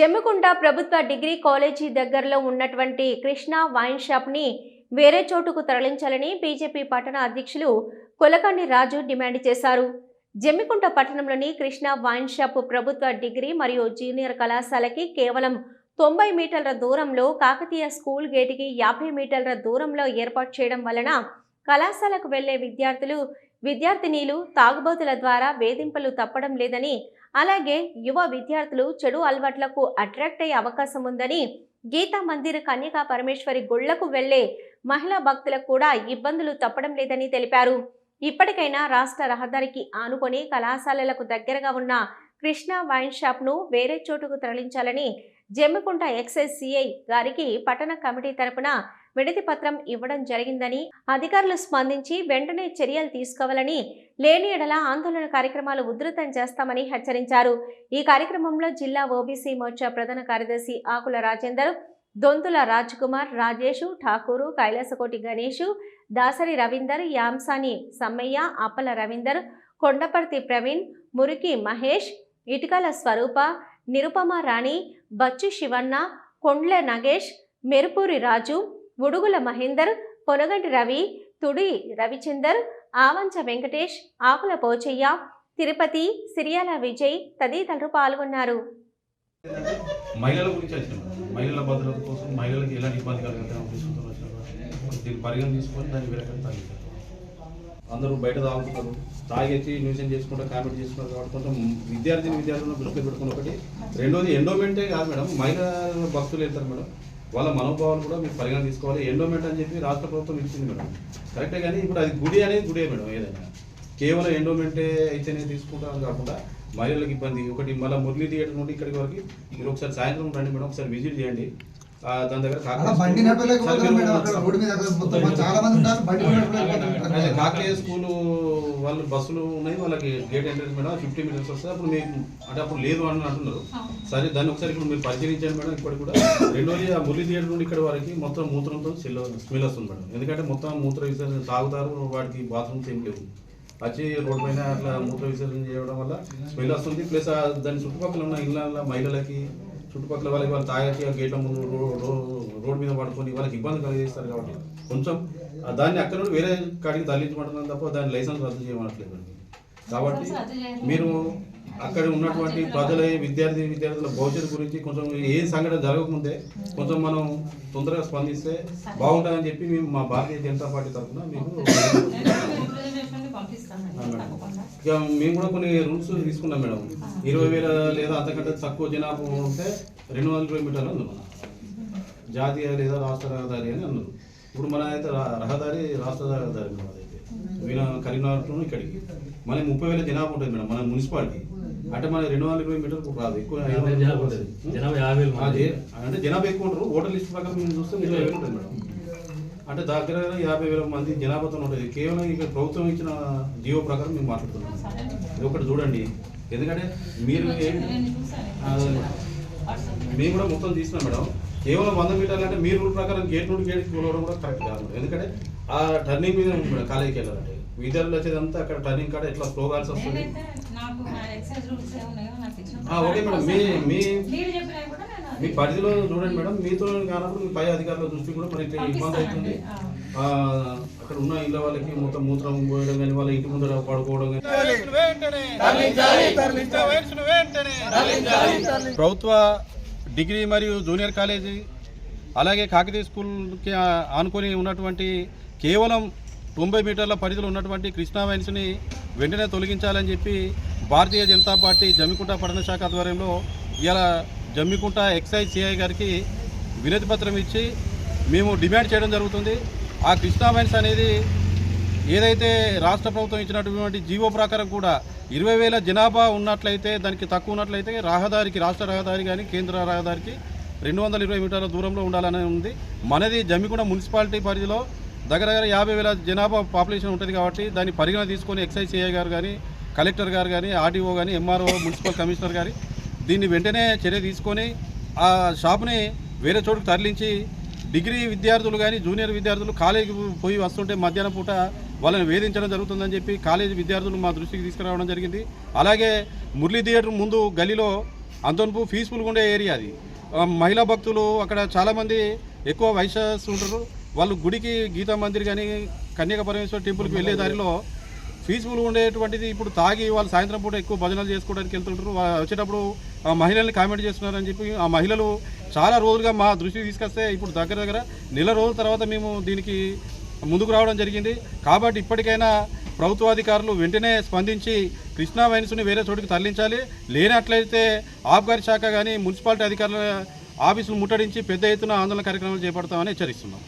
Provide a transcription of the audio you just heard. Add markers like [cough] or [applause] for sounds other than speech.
జమ్మికుంట ప్రభుత్వ degree college దగ్గరలో ఉన్నటువంటి కృష్ణ వైన్ షాప్ని వేరే చోటుకు తరలించాలని బీజేపీ పట్టణ అధ్యక్షులు కొలకండి రాజు డిమాండ్ చేశారు. జమ్మికుంట పట్టణంలోని కృష్ణ వైన్ షాప్ ప్రభుత్వ డిగ్రీ మరియు జూనియర్ కళాశాలకి కేవలం తొంభై మీటర్ల దూరంలో కాకతీయ స్కూల్ గేటుకి యాభై మీటర్ల దూరంలో ఏర్పాటు చేయడం వలన కళాశాలకు వెళ్ళే విద్యార్థులు విద్యార్థినీలు తాగుబోతుల ద్వారా వేధింపులు తప్పడం లేదని అలాగే యువ విద్యార్థులు చెడు అలవాట్లకు అట్రాక్ట్ అయ్యే అవకాశం ఉందని గీతా మందిర్ కన్యకా పరమేశ్వరి గుళ్ళకు వెళ్ళే మహిళా భక్తులకు కూడా ఇబ్బందులు తప్పడం లేదని తెలిపారు. ఇప్పటికైనా రాష్ట్ర రహదారికి ఆనుకొని కళాశాలలకు దగ్గరగా ఉన్న కృష్ణ వైన్ షాప్ను వేరే చోటుకు తరలించాలని జమ్మికుంట ఎక్సైజ్ సిఐ గారికి పట్టణ కమిటీ తరపున విడతి పత్రం ఇవ్వడం జరిగిందని అధికారులు స్పందించి వెంటనే చర్యలు తీసుకోవాలని లేని ఎడల ఆందోళన కార్యక్రమాలు ఉధృతం చేస్తామని హెచ్చరించారు. ఈ కార్యక్రమంలో జిల్లా ఓబీసీ మోర్చా ప్రధాన కార్యదర్శి ఆకుల రాజేందర్ దొంతుల రాజ్కుమార్ రాజేషు ఠాకూరు కైలాసకోటి గణేషు దాసరి రవీందర్ యాంసాని సమ్మయ్య అప్పల రవీందర్ కొండపర్తి ప్రవీణ్ మురికి మహేష్ ఇటుకల స్వరూప నిరుపమ రాణి బచ్చు శివన్న కొండ్ల నగేష్ మెరుపూరి రాజు ఉడుగుల మహేందర్ పొనగంటి రవి తుడి రవిచందర్ ఆవంచ వెంకటేష్ ఆకుల పోచయ్య తిరుపతి సిరియాల విజయ్ తదితరులు పాల్గొన్నారు. మహిళల గురించి వచ్చినాం మహిళల భద్రత కోసం మహిళలకు ఎలాంటి ఇబ్బంది వచ్చినాం దీన్ని పరిగణ తీసుకొని దాన్ని వేరే అందరూ బయట తాగుతున్నారు. తాగేసి న్యూసెన్ చేసుకుంటూ కామెంట్ చేసుకుంటారు కాబట్టి కొంచెం విద్యార్థిని విద్యార్థులను దృష్టిలో పెట్టుకుని ఒకటి. రెండోది ఎండోమెంటే కాదు మేడం మహిళా భక్తులు వెళ్తారు మేడం. వాళ్ళ మనోభావాలు కూడా మీరు పరిగణ తీసుకోవాలి. ఎండోమెంట్ అని చెప్పి రాష్ట్ర ప్రభుత్వం ఇచ్చింది మేడం. కరెక్టే కానీ ఇప్పుడు అది గుడి అనేది గుడే మేడం ఏదైనా. కేవలం ఎండోమెంటే అయితేనే తీసుకుంటాం కాకుండా మహిళలకు ఇబ్బంది. ఒకటి మళ్ళీ మురళీ థియేటర్ నుండి ఇక్కడికి వరకు మీరు ఒకసారి సాయంత్రం రండి మేడం ఒకసారి విజిట్ చేయండి. దాని దగ్గర కాకతీయ స్కూల్- వాళ్ళు బస్సులు ఉన్నాయి వాళ్ళకి gate entrance madam fifty metres వస్తే అప్పుడు మీకు అంటే అప్పుడు లేదు అని అంటున్నారు. సరే దాన్ని ఒకసారి ఇప్పుడు మీరు పరిశీలించండి మేడం ఇప్పటికి కూడా. రెండోది ఆ మురళీ థియేటర్ నుండి ఇక్కడ వరకు మొత్తం మూత్రంతో స్మెల్ స్మెల్ వస్తుంది మేడం. ఎందుకంటే మొత్తం మూత్ర విసర్జన తాగుతారు వాటికి బాత్రూమ్స్ ఏం లేవు. వచ్చి రోడ్డు పైన అట్లా మూత్ర విసర్జన చేయడం వల్ల స్మెల్ వస్తుంది. ప్లస్ దాని చుట్టుపక్కల ఉన్న ఇళ్ళ మహిళలకి చుట్టుపక్కల వాళ్ళకి వాళ్ళు తాగేసి గేట్ల ముందు రో- రో- రోడ్డు మీద పడుకొని వాళ్ళకి ఇబ్బంది కలిగిస్తారు కాబట్టి కొంచెం దాన్ని అక్కడ నుండి వేరే కాడికి తరలించమంటున్నాం తప్ప దాని లైసెన్స్ రద్దు చేయమనట్లేదు అండి. కాబట్టి మీరు అక్కడ ఉన్నటువంటి ప్రజల విద్యార్థి విద్యార్థుల భవిష్యత్తు గురించి కొంచెం ఏ సంఘటన జరగకముందే కొంచెం మనం తొందరగా స్పందిస్తే బాగుంటుందని చెప్పి మేము మా భారతీయ జనతా పార్టీ తరఫున మీకు [laughs] ఇక మేము కూడా కొన్ని రూల్స్ తీసుకున్నాం మేడం. ఇరవై వేల లేదా అంతకంటే తక్కువ జనాభా ఉంటే రెండు వందల కిలోమీటర్లు అన్నారు జాతీయ లేదా రాష్ట్ర రహదారి అని అన్నారు. ఇప్పుడు మన అయితే రహదారి రాష్ట్ర రహదారి మేడం అదైతే. వీణ కరీంనగర్ ఇక్కడికి. మనకి ముప్పై వేల జనాభా ఉంటుంది మేడం మన మున్సిపాలిటీ. అంటే మన రెండు వందల కిలోమీటర్లు రాదు. ఎక్కువ జనాభా ఉంటుంది. జనాభా యాభై వేలు అదే. అంటే జనాభా ఎక్కువ ఉంటారు. ఓటర్ లిస్ట్ ప్రకారం మేము చూస్తే ఇరవై వేలు ఉంటుంది మేడం. అంటే దగ్గర యాభై వేల మంది జనాభాతో ఉంటుంది. కేవలం ఇక్కడ ప్రభుత్వం ఇచ్చిన జీవో ప్రకారం మేము మాట్లాడుతున్నాం. ఇది ఒకటి చూడండి. ఎందుకంటే మీరు మేము కూడా మొత్తం తీసినాం మేడం. కేవలం వంద మీటర్లు అంటే మీరు రూల్ ప్రకారం గేట్ నుండి గేట్ కూలవడం కూడా కరెక్ట్ కాదు. ఎందుకంటే ఆ టర్నింగ్ మీద ఉంది మేడం కాలేజీకి వెళ్ళాలంటే. విద్యార్థులు వచ్చేదంతా అక్కడ టర్నింగ్ కాడ ఎట్లా స్లో కాల్సి వస్తుంది? Okay madam. మీ మీ మీ పరిధిలో చూడండి మేడం మీతో కానప్పుడు మీ పై అధికారుల దృష్టి కూడా మరి ఇట్లా ఇబ్బంది అవుతుంది. అక్కడ ఉన్న ఇళ్ళ వాళ్ళకి మొత్తం మూత్రం పోయడం కానీ వాళ్ళ ఇంటి ముందర పడుకోవడం కానీ. ప్రభుత్వ డిగ్రీ మరియు జూనియర్ కాలేజీ అలాగే కాకతీయ స్కూల్కి ఆనుకొని ఉన్నటువంటి కేవలం తొంభై మీటర్ల పరిధిలో ఉన్నటువంటి కృష్ణా వైన్స్ని వెంటనే తొలగించాలని చెప్పి భారతీయ జనతా పార్టీ జమ్మికుంట పట్టణ శాఖ ఆధ్వర్యంలో ఇలా జమ్మికుంట ఎక్సైజ్ సిఐ గారికి వినతి పత్రం ఇచ్చి మేము డిమాండ్ చేయడం జరుగుతుంది. ఆ కృష్ణా మైన్స్ అనేది ఏదైతే రాష్ట్ర ప్రభుత్వం ఇచ్చినటువంటి జీవో ప్రకారం కూడా ఇరవై వేల జనాభా ఉన్నట్లయితే దానికి తక్కువ ఉన్నట్లయితే రహదారికి రాష్ట్ర రహదారి కానీ కేంద్ర రహదారికి రెండు వందల ఇరవై మీటర్ల దూరంలో ఉండాలని ఉంది. మనది జమ్మికుండ మున్సిపాలిటీ పరిధిలో దగ్గర దగ్గర యాభై వేల జనాభా పాపులేషన్ ఉంటుంది కాబట్టి దాన్ని పరిగణ తీసుకొని ఎక్సైజ్ సిఐ గారు కానీ కలెక్టర్ గారు కానీ ఆర్డీఓ కానీ ఎంఆర్ఓ మున్సిపల్ కమిషనర్ గారి దీన్ని వెంటనే చర్య తీసుకొని ఆ షాప్ని వేరే చోటుకు తరలించి డిగ్రీ విద్యార్థులు కానీ జూనియర్ విద్యార్థులు కాలేజీకి పోయి వస్తుంటే మధ్యాహ్నం పూట వాళ్ళని వేధించడం జరుగుతుందని చెప్పి కాలేజీ విద్యార్థులు మా దృష్టికి తీసుకురావడం జరిగింది. అలాగే మురళీ థియేటర్ ముందు గలీలో అంతవరకు పీస్ఫుల్గా ఉండే ఏరియా అది. మహిళా భక్తులు అక్కడ చాలామంది ఎక్కువ వయసు ఉంటారు. వాళ్ళు గుడికి గీతా మందిర్ కానీ కన్యాక పరమేశ్వర టెంపుల్కి వెళ్ళే దారిలో పీస్ఫుల్గా ఉండేటువంటిది ఇప్పుడు తాగి వాళ్ళు సాయంత్రం పూట ఎక్కువ భజనలు చేసుకోవడానికి వెళ్తుంటారు. వచ్చేటప్పుడు ఆ మహిళల్ని కామెంట్ చేస్తున్నారని చెప్పి ఆ మహిళలు చాలా రోజులుగా మా దృష్టికి తీసుకొస్తే ఇప్పుడు దగ్గర దగ్గర నెల రోజుల తర్వాత మేము దీనికి ముందుకు రావడం జరిగింది. కాబట్టి ఇప్పటికైనా ప్రభుత్వాధికారులు వెంటనే స్పందించి కృష్ణా వైన్స్ని వేరే చోటుకి తరలించాలి. లేనట్లయితే ఆబ్కారీ శాఖ కానీ మున్సిపాలిటీ అధికారుల ఆఫీసులు ముట్టడించి పెద్ద ఎత్తున ఆందోళన కార్యక్రమాలు చేపడతామని హెచ్చరిస్తున్నాం.